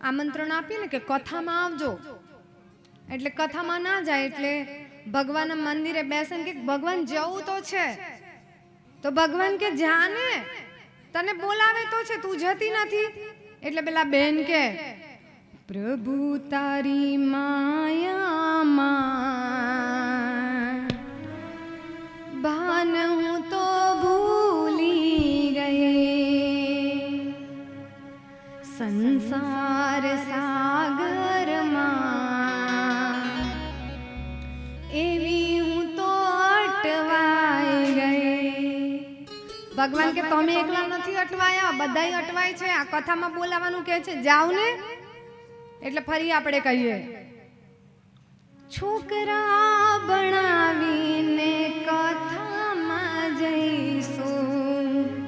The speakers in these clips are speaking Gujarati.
આમંત્રણ આપીએ ને કે કથામાં આવજો. એટલે કથામાં ના જાય એટલે ભગવાનના મંદિરે બેસે કે ભગવાન જવું તો છે. તો ભગવાન કે જાને. તને બોલાવે તો છે, તું જતી નથી. એટલે પેલા બેન કે, પ્રભુ તારી માયામાં ભગવાન કે તમે એકલા નથી અટવાયા? બધાય અટવાય છે. આ કથામાં બોલાવાનું કે છે જાવ ને. એટલે ફરી આપણે કહીએ. છોકરા બનાવીને કથામાં જઈશું.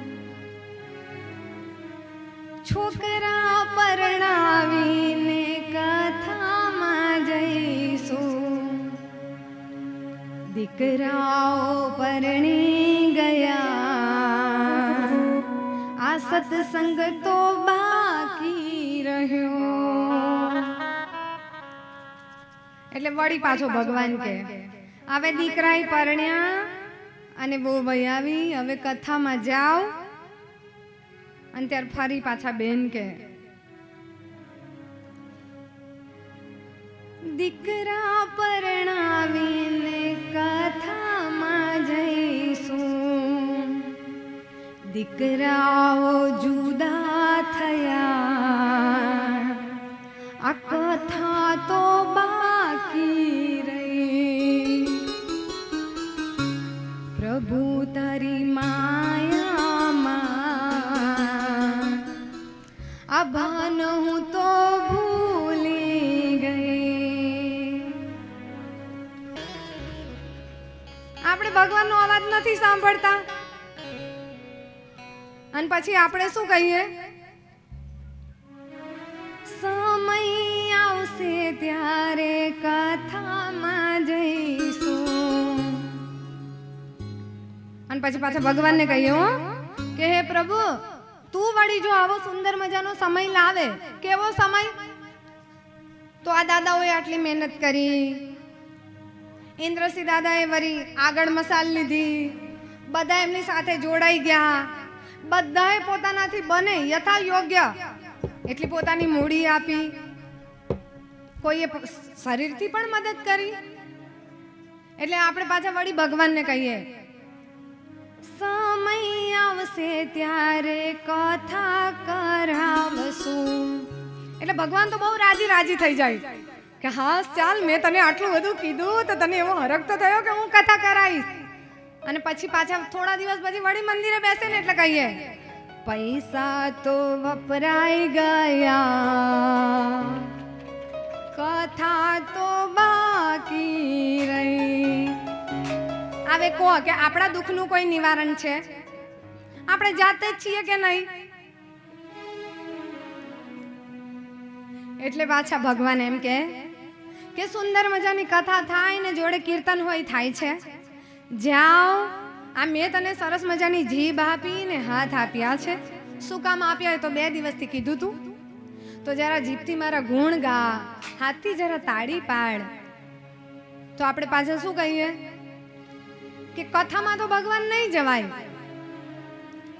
છોકરા પરણાવીને કથામાં જઈશું. દીકરાઓ પરણી ગયા સત્સંગ તો બાકી રહ્યો એટલે વળી પાછો ભગવાન કે, હવે દીકરાએ પરણ્યા અને બહુ ભાઈ આવી, હવે કથામાં જાઓ. અને ત્યાર ફરી પાછા બેન કે, દીકરા પરણાવીને દીકરાઓ જુદા થયા. આ કથા તો બાકી રહી. પ્રભુ તારી માયામાં. આ ભાન હું તો ભૂલી ગઈ. આપણે ભગવાનનો અવાજ નથી સાંભળતા. અને પછી આપણે શું કહીએ? સમય આવશે ત્યારે કથામાં જઈશું. અને પછી પાછા ભગવાનને કહીએ, હો. કે હે પ્રભુ, તું વળી જો આવો સુંદર મજાનો સમય લાવે. કેવો સમય? તો આ દાદાઓએ આટલી મહેનત કરી. ઇન્દ્રસિંહ દાદાએ વળી આગળ મસાલ લીધી. બધા એમની સાથે જોડાઈ ગયા. બધાએ પોતાનાથી બને યથા યોગ્ય એટલી પોતાની મૂડી આપી. કોઈએ શરીરથી પણ મદદ કરી. એટલે આપણે પાછા વળી ભગવાનને કહીએ. સમય આવશે ત્યારે કથા કરાવશું. એટલે ભગવાન તો બહુ રાજી રાજી થઈ જાય. કે હા, ચાલ, મેં તને આટલું બધું કીધું તો તને એવો હરખ તો થયો કે હું કથા કરાવીશ. અને પછી પાછા થોડા દિવસ પછી વળી મંદિરે બેસે ને એટલે કહીએ, પૈસા તો વપરાઈ ગયા. કથા તો બાકી રહી. હવે કહો કે આપણા દુઃખનું કોઈ નિવારણ છે? આપણે જાતે જ છીએ કે નહીં? એટલે પાછા ભગવાન એમ કે કે સુંદર મજાની કથા થાય ને જોડે કીર્તન હોય થાય છે. જાઓ. આ મેં તને સરસ મજાની જીભ આપી ને હાથ આપ્યા છે. શું કામ આપ્યા હોય તો બે દિવસથી કીધું તું. તો જરા જીભથી મારા ગુણ ગા, હાથથી જરા તાળી પાડ. તો આપણે પાછા શું કહીએ? કે કથામાં તો ભગવાન નહીં જવાય.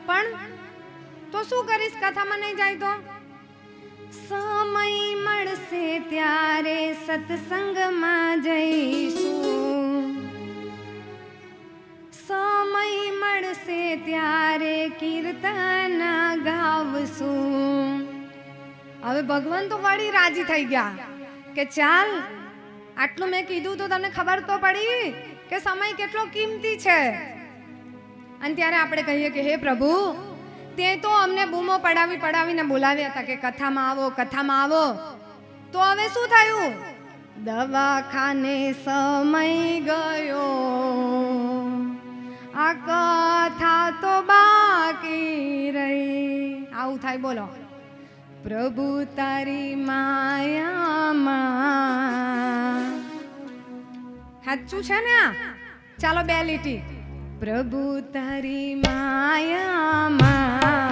પણ તો શું કરીશ? કથામાં નહીં જાય તો? સમય મળશે ત્યારે સત્સંગમાં જઈશું કીર્તન ગાવશું હવે ભગવાન તો વળી રાજી થઈ ગયા કે ચાલ, આટલું મેં કીધું તો તને ખબર તો પડી કે સમય કેટલો કિંમતી છે. અને ત્યારે આપણે કહીએ કે, હે પ્રભુ, તે તો અમને બૂમો પડાવી પડાવીને બોલાવ્યા હતા કે કથામાં આવો કથામાં આવો. તો હવે શું થયું? દવાખાને સમય ગયો. આ આવું થાય, બોલો. પ્રભુ તારી માયામાં સાચું છે ને આ? ચાલો બે લીટી. પ્રભુ તારી માયામાં